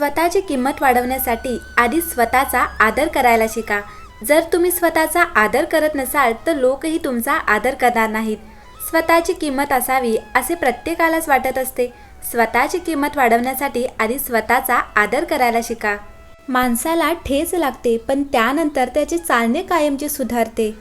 स्वतःची किंमत वाढवण्यासाठी आधी स्वतःचा आदर करायला शिका. जर तुम्ही स्वतःचा आदर करत नसाल तर लोकही तुमचा आदर करणार नाहीत. स्वतःची किंमत असावी असे प्रत्येकालाच वाटत असते. स्वतःची किंमत वाढवण्यासाठी आधी स्वतःचा आदर करायला शिका. माणसाला ठेच लागते पण त्यानंतर त्याचे चालणे कायमचे सुधारते.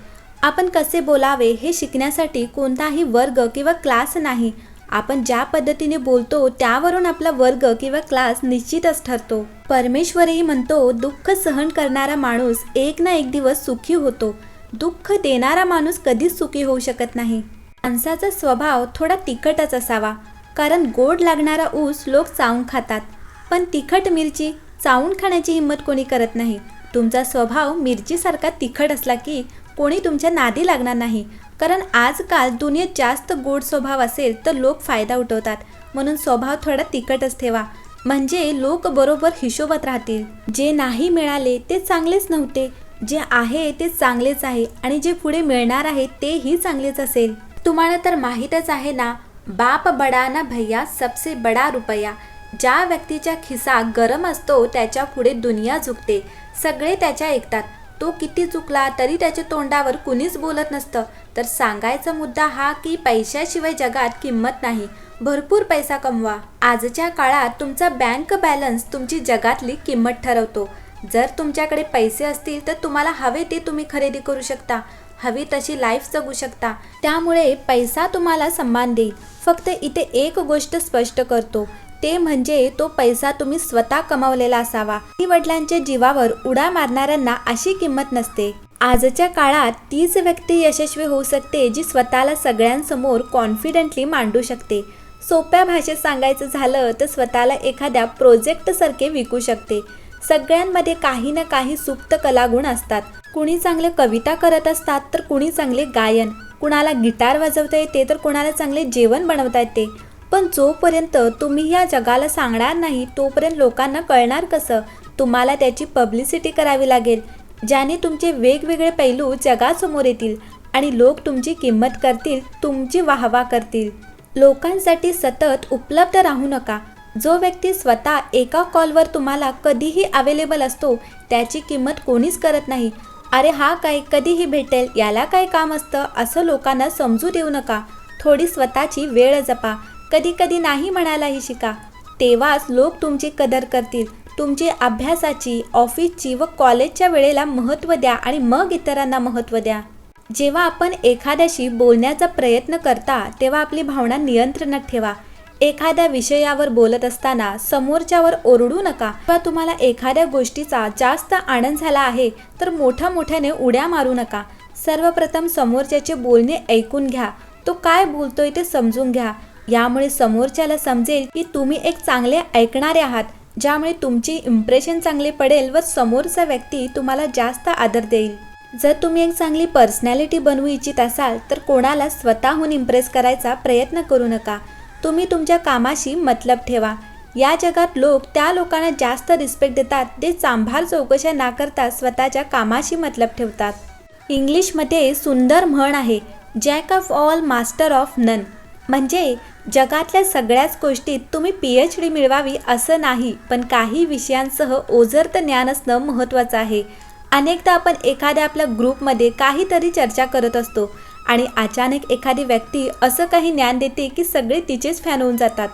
आपण कसे बोलावे हे शिकण्यासाठी कोणताही वर्ग किंवा क्लास नाही. आपण ज्या पद्धतीने बोलतो त्यावरून आपला वर्ग किंवा क्लास निश्चितच ठरतो. परमेश्वरही म्हणतो दुःख सहन करणारा माणूस एक ना एक दिवस सुखी होतो. दुःख देणारा माणूस कधीच सुखी होऊ शकत नाही. माणसाचा स्वभाव थोडा तिखटच असावा कारण गोड लागणारा ऊस लोक चावून खातात. पण तिखट मिरची चावून खाण्याची हिंमत कोणी करत नाही. तुमचा स्वभाव मिरचीसारखा तिखट असला की कोणी तुमच्या नादी लागणार नाही. कारण आजकाल दुनियेत जास्त गोड स्वभाव असेल तर लोक फायदा उठवतात. म्हणून स्वभाव थोडा तिखटच ठेवा. म्हणजे लोक बरोबर हिशोबात राहतील. जे नाही मिळाले ते चांगलेच नव्हते. जे आहे ते चांगलेच आहे आणि जे पुढे मिळणार आहे तेही चांगलेच असेल. तुम्हाला तर माहीतच आहे ना बाप बडा ना भैया सबसे बडा रुपया. ज्या व्यक्तीचा खिसा गरम असतो त्याच्या पुढे दुनिया झुकते. सगळे त्याच्या ऐकतात. तो किती चुकला तरी त्याच्या तोंडावर कुणीच बोलत नसतं. तर सांगायचा मुद्दा हा की पैशाशिवाय जगात किंमत नाही. भरपूर पैसा कमवा. आजच्या काळात तुमचा बँक बॅलन्स तुमची जगातली किंमत ठरवतो. जर तुमच्याकडे पैसे असतील तर तुम्हाला हवे ते तुम्ही खरेदी करू शकता. हवी तशी लाईफ जगू शकता. त्यामुळे पैसा तुम्हाला सन्मान देईल. फक्त इथे एक गोष्ट स्पष्ट करतो. ते म्हणजे तो पैसा तुम्ही स्वतः कमावलेला असावा. आई वडिलांच्या जीवावर उडा मारणाऱ्यांना अशी किंमत नसते. आजच्या काळात तीच व्यक्ती यशस्वी होऊ शकते जी स्वतःला सगळ्यांसमोर कॉन्फिडेंटली मांडू शकते. सोप्या भाषेत सांगायचं झालं तर स्वतःला एखाद्या प्रोजेक्टसारखे विकू शकते. सगळ्यांमध्ये काही ना काही सुप्त कलागुण असतात. कुणी चांगले कविता करत असतात तर कुणी चांगले गायन. कुणाला गिटार वाजवता येते तर कुणाला चांगले जेवण बनवता येते. पण जोपर्यंत तुम्ही या जगाला सांगणार नाही तोपर्यंत लोकांना कळणार कसं? तुम्हाला त्याची पब्लिसिटी करावी लागेल ज्याने तुमचे वेगवेगळे पैलू जगासमोर येतील आणि लोक तुमची किंमत करतील तुमची वाहवा करतील. लोकांसाठी सतत उपलब्ध राहू नका. जो व्यक्ती स्वतः एका कॉलवर तुम्हाला कधीही अवेलेबल असतो त्याची किंमत कोणीच करत नाही. अरे हा काय कधीही भेटेल याला काय काम असतं असं लोकांना समजू देऊ नका. थोडी स्वतःची वेळ जपा. कधी कधी नाही म्हणायलाही शिका. तेव्हाच लोक तुमची कदर करतील. तुमची अभ्यासाची ऑफिसची व कॉलेजच्या वेळेला महत्त्व द्या आणि मग इतरांना महत्त्व द्या. जेव्हा आपण एखाद्याशी बोलण्याचा प्रयत्न करता तेव्हा आपली भावना नियंत्रणात ठेवा. एखाद्या विषयावर बोलत असताना समोरच्यावर ओरडू नका. किंवा तुम्हाला एखाद्या गोष्टीचा जास्त आनंद झाला आहे तर मोठ्या मोठ्याने उड्या मारू नका. सर्वप्रथम समोरच्याचे बोलणे ऐकून घ्या. तो काय बोलतोय ते समजून घ्या. यामुळे समोरच्याला समजेल की तुम्ही एक चांगले ऐकणारे आहात ज्यामुळे तुमची इम्प्रेशन चांगले पडेल व समोरचा व्यक्ती तुम्हाला जास्त आदर देईल. जर तुम्ही एक चांगली पर्सनॅलिटी बनवू इच्छित असाल तर कोणाला स्वतःहून इम्प्रेस करायचा प्रयत्न करू नका. तुम्ही तुमच्या कामाशी मतलब ठेवा. या जगात लोक त्या लोकांना जास्त रिस्पेक्ट देतात ते चांभार चौकशा ना करता स्वतःच्या कामाशी मतलब ठेवतात. इंग्लिशमध्ये सुंदर म्हण आहे jack of all master of none म्हणजे जगातल्या सगळ्याच गोष्टीत तुम्ही पी एच डी मिळवावी असं नाही पण काही विषयांसह ओझरतं ज्ञान असणं महत्त्वाचं आहे. अनेकदा आपण एखाद्या आपल्या ग्रुपमध्ये काहीतरी चर्चा करत असतो आणि अचानक एखादी व्यक्ती असं काही ज्ञान देते की सगळे तिचेच फॅन होऊन जातात.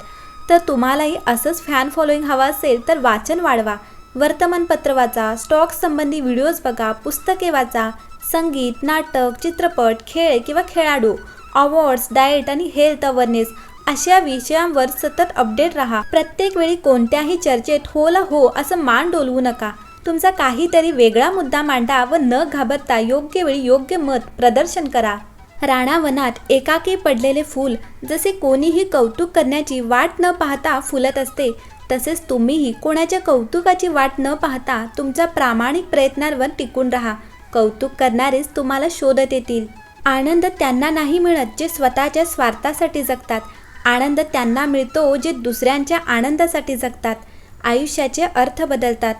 तर तुम्हालाही असंच फॅन फॉलोईंग हवा असेल तर वाचन वाढवा. वर्तमानपत्र वाचा स्टॉक संबंधी व्हिडिओज बघा पुस्तके वाचा संगीत नाटक चित्रपट खेळ किंवा खेळाडू. अवॉर्ड्स डाएट आणि हेल्थ अवेअरनेस अशा विषयांवर सतत अपडेट राहा. प्रत्येक वेळी कोणत्याही चर्चेत होला हो असं मान डोलवू नका. तुमचा काहीतरी वेगळा मुद्दा मांडा व न घाबरता योग्य वेळी योग्य मत प्रदर्शन करा. राणावनात एकाकी पडलेले फूल जसे कोणीही कौतुक करण्याची वाट न पाहता फुलत असते तसेच तुम्हीही कोणाच्या कौतुकाची वाट न पाहता तुमच्या प्रामाणिक प्रयत्नांवर टिकून राहा. कौतुक करणारेच तुम्हाला शोधत येतील. आनंद त्यांना नाही मिळत जे स्वतःच्या स्वार्थासाठी जगतात. आनंद त्यांना मिळतो जे दुसऱ्यांच्या आनंदासाठी जगतात. आयुष्याचे अर्थ बदलतात.